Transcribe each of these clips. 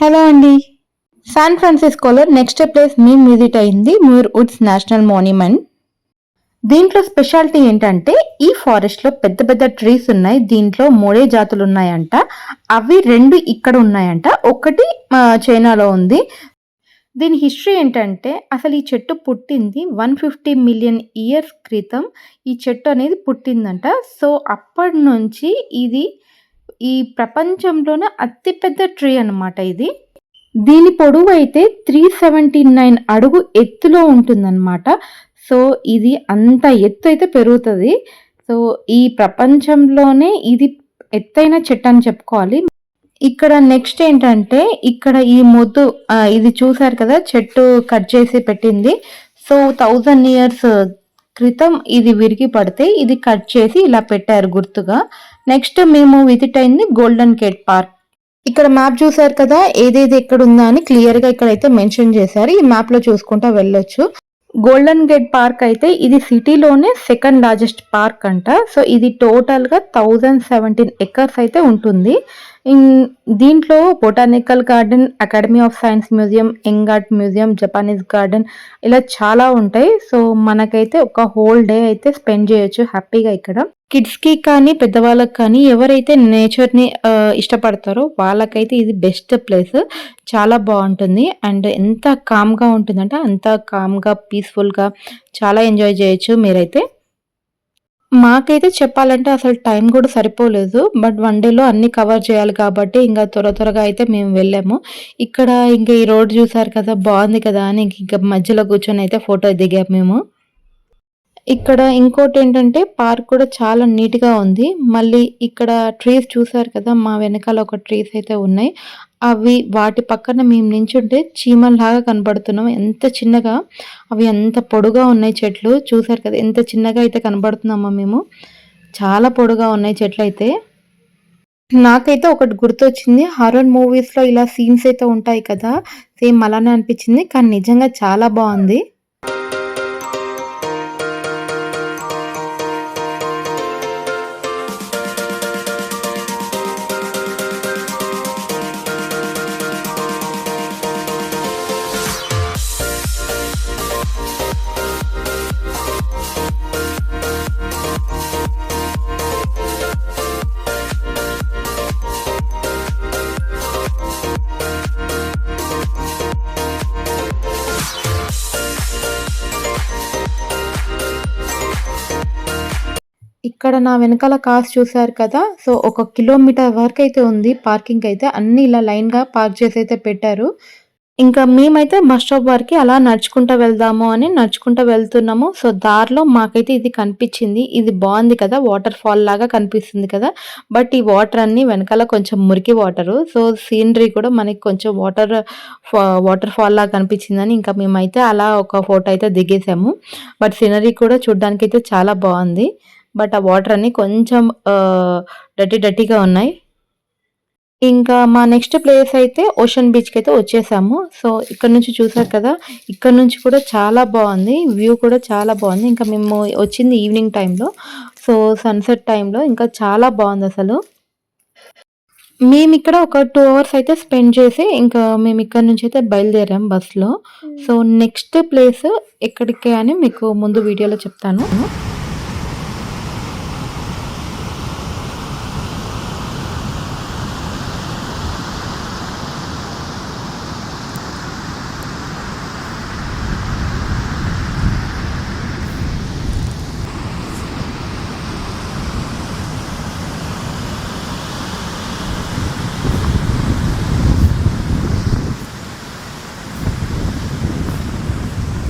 Hello అండి. San ఫ్రాన్సిస్కోలో next place మేము విజిట్ అయింది మ్యూర్ వుడ్స్ నేషనల్ మాన్యుమెంట్ దీంట్లో స్పెషాలిటీ ఏంటంటే ఈ ఫారెస్ట్లో పెద్ద పెద్ద ట్రీస్ ఉన్నాయి. దీంట్లో మూడే జాతులు ఉన్నాయంట. అవి రెండు ఇక్కడ ఉన్నాయంట. ఒకటి చైనాలో ఉంది. దీని హిస్టరీ ఏంటంటే అసలు ఈ చెట్టు పుట్టింది వన్ ఫిఫ్టీ మిలియన్ ఇయర్స్ క్రితం. ఈ చెట్టు అనేది పుట్టిందంట. సో అప్పటి నుంచి ఇది ఈ ప్రపంచంలోనే అతిపెద్ద ట్రీ అన్నమాట ఇది. దీని పొడవు అయితే త్రీ సెవెంటీ నైన్ అడుగు ఎత్తులో ఉంటుందన్నమాట. సో ఇది అంత ఎత్తు అయితే పెరుగుతుంది. సో ఈ ప్రపంచంలోనే ఇది ఎత్తైన చెట్టు అని చెప్పుకోవాలి. ఇక్కడ నెక్స్ట్ ఏంటంటే ఇక్కడ ఈ మొద్దు ఇది చూసారు కదా చెట్టు కట్ చేసి పెట్టింది. సో థౌజండ్ ఇయర్స్ క్రితం ఇది విరిగి పడితే ఇది కట్ చేసి ఇలా పెట్టారు గుర్తుగా. నెక్స్ట్ మేము విజిట్ అయింది గోల్డెన్ గేట్ పార్క్ ఇక్కడ మ్యాప్ చూసారు కదా ఏదేది ఎక్కడ ఉందా అని క్లియర్గా ఇక్కడ అయితే మెన్షన్ చేశారు. ఈ మ్యాప్లో చూసుకుంటా వెళ్ళొచ్చు. గోల్డెన్ గేట్ పార్క్ అయితే ఇది సిటీలోనే సెకండ్ లార్జెస్ట్ పార్క్ అంట. సో ఇది టోటల్గా థౌజండ్ సెవెంటీన్ ఎకర్స్ అయితే ఉంటుంది. దీంట్లో botanical garden academy of science museum young museum Japanese garden ఇలా చాలా ఉంటాయి. సో మనకైతే ఒక హోల్ డే అయితే స్పెండ్ చేయొచ్చు హ్యాపీగా ఇక్కడ. కిడ్స్కి కానీ పెద్దవాళ్ళకి కానీ ఎవరైతే నేచర్ని ఇష్టపడతారో వాళ్ళకైతే ఇది బెస్ట్ ప్లేస్. చాలా బాగుంటుంది. అండ్ ఎంత కామ్గా ఉంటుందంటే అంత కామ్గా పీస్ఫుల్గా పీస్ఫుల్గా చాలా ఎంజాయ్ చేయొచ్చు మీరైతే. మాకైతే చెప్పాలంటే అసలు టైం కూడా సరిపోలేదు బట్ వన్ డేలో అన్ని కవర్ చేయాలి కాబట్టి ఇంకా త్వర త్వరగా అయితే మేము వెళ్ళాము. ఇక్కడ ఇంకా ఈ రోడ్ చూసారు కదా బాగుంది కదా అని ఇంక ఇంకా మధ్యలో కూర్చొని అయితే ఫోటో దిగాము మేము. ఇక్కడ ఇంకోటి ఏంటంటే పార్క్ కూడా చాలా నీట్గా ఉంది. మళ్ళీ ఇక్కడ ట్రీస్ చూసారు కదా మా వెనకాల ఒక ట్రీస్ అయితే ఉన్నాయి. అవి వాటి పక్కన మేము నించుంటే చీమల్లాగా కనబడుతున్నాం. ఎంత చిన్నగా అవి ఎంత పొడుగా ఉన్నాయి చెట్లు. చూసారు కదా ఎంత చిన్నగా అయితే కనబడుతున్నామో మేము. చాలా పొడుగా ఉన్నాయి చెట్లు అయితే. నాకైతే ఒకటి గుర్తొచ్చింది. హారర్ మూవీస్లో ఇలా సీన్స్ అయితే ఉంటాయి కదా సేమ్ అలానే అనిపించింది. కానీ నిజంగా చాలా బాగుంది. ఇక్కడ నా వెనకాల కార్స్ చూసారు కదా సో ఒక కిలోమీటర్ వరకు అయితే ఉంది పార్కింగ్ అయితే. అన్ని ఇలా లైన్గా పార్క్ చేసి అయితే పెట్టారు. ఇంకా మేమైతే బస్ స్టాప్ వరకు అలా నడుచుకుంటూ వెళ్దాము అని నడుచుకుంటూ వెళ్తున్నాము. సో దారిలో మాకైతే ఇది కనిపించింది. ఇది బాగుంది కదా వాటర్ ఫాల్ లాగా కనిపిస్తుంది కదా. బట్ ఈ వాటర్ అన్ని వెనకాల కొంచెం మురికి వాటర్. సో సీనరీ కూడా మనకి కొంచెం వాటర్ వాటర్ ఫాల్ లాగా కనిపించిందని ఇంకా మేమైతే అలా ఒక ఫోటో అయితే దిగేసాము. బట్ సీనరీ కూడా చూడడానికి అయితే చాలా బాగుంది. బట్ ఆ వాటర్ అన్ని కొంచెం డర్టీ డర్టీగా ఉన్నాయి. ఇంకా మా నెక్స్ట్ ప్లేస్ అయితే ఓషన్ బీచ్కి అయితే వచ్చేసాము. సో ఇక్కడ నుంచి చూసారు కదా ఇక్కడ నుంచి కూడా చాలా బాగుంది. వ్యూ కూడా చాలా బాగుంది. ఇంకా మేము వచ్చింది ఈవినింగ్ టైంలో. సో సన్సెట్ టైంలో ఇంకా చాలా బాగుంది అసలు. మేము ఇక్కడ ఒక టూ అవర్స్ అయితే స్పెండ్ చేసి ఇంకా మేము ఇక్కడ నుంచి అయితే బయలుదేరాం బస్లో సో నెక్స్ట్ ప్లేస్ ఎక్కడికి అని మీకు ముందు వీడియోలో చెప్తాను.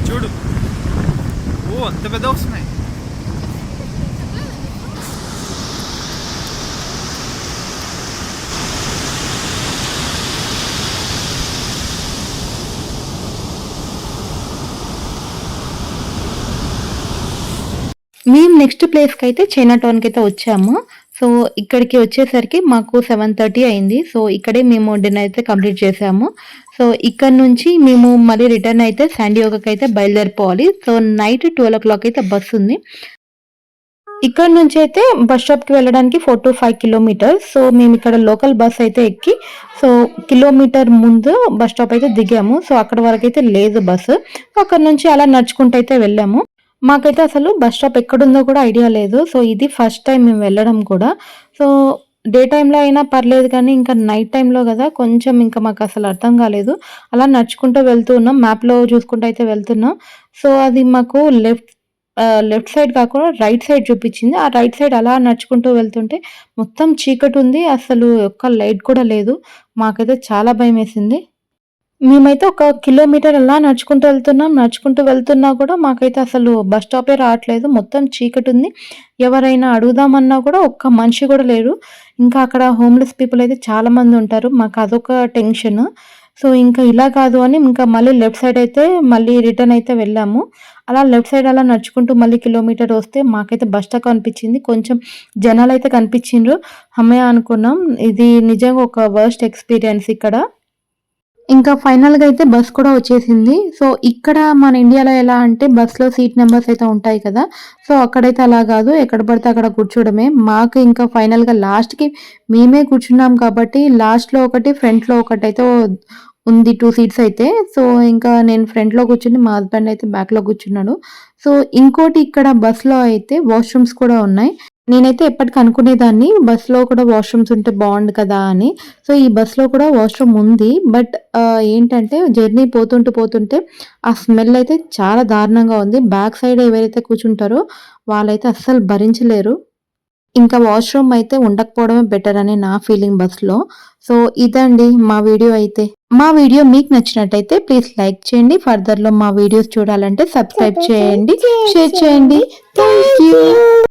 చూడు. ఓ అంత పెద్ద వస్తున్నాయి మేము నెక్స్ట్ ప్లేస్కి అయితే చైనా టౌన్కి అయితే వచ్చాము. సో ఇక్కడికి వచ్చేసరికి మాకు సెవెన్ థర్టీ అయింది. సో ఇక్కడే మేము డిన్నర్ అయితే కంప్లీట్ చేసాము. సో ఇక్కడ నుంచి మేము మళ్ళీ రిటర్న్ అయితే శాండియోగకి అయితే బయలుదేరిపోవాలి. So night twelve o'clock అయితే బస్ ఉంది. ఇక్కడ నుంచి అయితే బస్ స్టాప్కి వెళ్ళడానికి four to five kilometres so మేము ఇక్కడ లోకల్ బస్ అయితే ఎక్కి సో కిలోమీటర్ ముందు బస్ స్టాప్ అయితే దిగాము. సో అక్కడ వరకు అయితే లేదు బస్సు అక్కడ నుంచి అలా నడుచుకుంటూ అయితే వెళ్ళాము. మాకైతే అసలు బస్ స్టాప్ ఎక్కడుందో కూడా ఐడియా లేదు. సో ఇది ఫస్ట్ టైం మేము వెళ్ళడం కూడా. సో డే టైంలో అయినా పర్లేదు కానీ ఇంకా నైట్ టైంలో కదా కొంచెం ఇంకా మాకు అసలు అర్థం కాలేదు. అలా నడుచుకుంటూ వెళ్తూ ఉన్నాం. మ్యాప్లో చూసుకుంటూ అయితే వెళ్తున్నాం. సో అది మాకు లెఫ్ట్ లెఫ్ట్ సైడ్ కాకుండా రైట్ సైడ్ చూపించింది. ఆ రైట్ సైడ్ అలా నడుచుకుంటూ వెళ్తుంటే మొత్తం చీకటి ఉంది. అసలు ఒక్క లైట్ కూడా లేదు. మాకైతే చాలా భయం వేసింది మేమైతే ఒక కిలోమీటర్ అలా నడుచుకుంటూ వెళ్తున్నాం. నడుచుకుంటూ వెళ్తున్నా కూడా మాకైతే అసలు బస్ స్టాపే రావట్లేదు. మొత్తం చీకటి ఉంది. ఎవరైనా అడుగుదామన్నా కూడా ఒక్క మనిషి కూడా లేరు. ఇంకా అక్కడ హోమ్లెస్ పీపుల్ అయితే చాలామంది ఉంటారు. మాకు అదొక టెన్షన్. సో ఇంకా ఇలా కాదు అని ఇంకా మళ్ళీ లెఫ్ట్ సైడ్ అయితే మళ్ళీ రిటర్న్ అయితే వెళ్ళాము. అలా లెఫ్ట్ సైడ్ అలా నడుచుకుంటూ మళ్ళీ కిలోమీటర్ వస్తే మాకైతే బస్ స్టాప్ కనిపించింది. కొంచెం జనాలు అయితే కనిపించిండ్రు. అమ్మే అనుకున్నాం. ఇది నిజంగా ఒక వర్స్ట్ ఎక్స్పీరియన్స్ ఇక్కడ. ఇంకా ఫైనల్గా అయితే బస్ కూడా వచ్చేసింది. సో ఇక్కడ మన ఇండియాలో ఎలా అంటే బస్లో సీట్ నెంబర్స్ అయితే ఉంటాయి కదా. సో అక్కడైతే అలా కాదు. ఎక్కడ పడితే అక్కడ కూర్చోవడమే. మాకు ఇంకా ఫైనల్గా లాస్ట్కి మేమే కూర్చున్నాం కాబట్టి లాస్ట్లో ఒకటి ఫ్రంట్లో ఒకటి అయితే ఉంది టూ సీట్స్ అయితే. సో ఇంకా నేను ఫ్రంట్లో కూర్చుని మా హస్బెండ్ అయితే బ్యాక్లో కూర్చున్నాడు. సో ఇంకోటి ఇక్కడ బస్లో అయితే వాష్రూమ్స్ కూడా ఉన్నాయి. నేనైతే ఎప్పటికీ అనుకునేదాన్ని బస్సులో కూడా వాష్రూమ్స్ ఉంటే బాగుండు కదా అని. సో ఈ బస్సులో కూడా వాష్రూమ్ ఉంది. బట్ ఏంటంటే జర్నీ పోతుంటూ పోతుంటే ఆ స్మెల్ అయితే చాలా దారుణంగా ఉంది. బ్యాక్ సైడ్ ఎవరైతే కూర్చుంటారో వాళ్ళైతే అస్సలు భరించలేరు. ఇంకా వాష్రూమ్ అయితే ఉండకపోవడమే బెటర్ అని నా ఫీలింగ్ బస్సులో. సో ఇదండి మా వీడియో అయితే. మా వీడియో మీకు నచ్చినట్టయితే ప్లీజ్ లైక్ చేయండి. ఫర్దర్లో మా వీడియోస్ చూడాలంటే సబ్స్క్రైబ్ చేయండి. షేర్ చేయండి. Thank you